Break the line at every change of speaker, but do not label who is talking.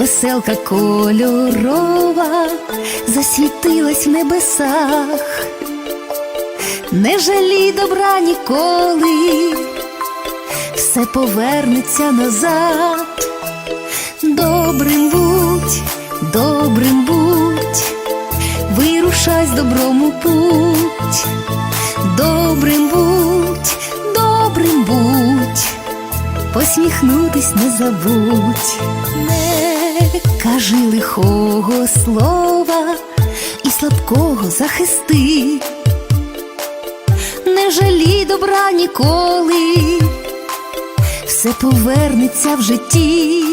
Веселка кольорова засвітилась в небесах. Не жалій добра ніколи, все повернеться назад. Добрим будь, добрим будь, вирушай з добром у путь. Добрим будь, добрим будь, посміхнутись не забудь, кажи лихого слова і слабкого захисти, не жалій добра ніколи, все повернеться в житті.